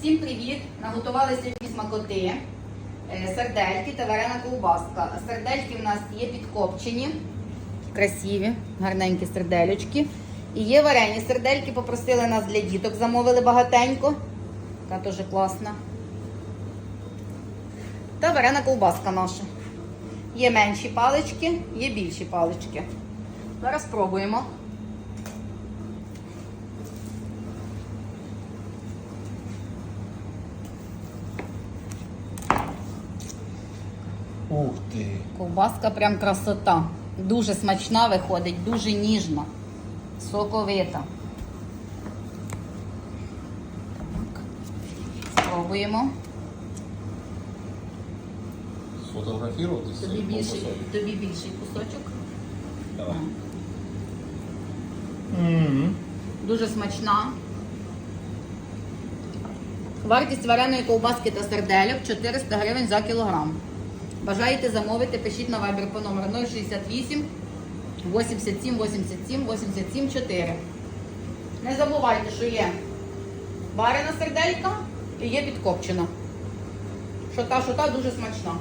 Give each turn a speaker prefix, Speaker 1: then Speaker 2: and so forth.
Speaker 1: Всім привіт! Наготували сьогодні смакоти, е, сардельки та варена ковбаска. Сардельки в нас є підкопчені, красиві, гарненькі сердельочки. І є варені сердельки, попросили нас для діток, замовили багатенько. Така теж класна. Та варена ковбаска наша. Є менші палички, є більші палички. Зараз спробуємо.
Speaker 2: Ух ти.
Speaker 1: Ковбаска прям красота. Дуже смачна виходить, дуже ніжна, соковита. Так. Спробуємо.
Speaker 2: Сфотографуватися?
Speaker 1: Тобі більший, тобі більший кусочок.
Speaker 2: Давай. Мгм.
Speaker 1: Дуже смачна. Вартість вареної ковбаски та сердельок 400 гривень за кілограм. Бажаєте замовити, пишіть на вайбер по номеру 068 87 87 87 4. Не забувайте, що є варена серделька і є підкопчена. Що та, що та дуже смачна.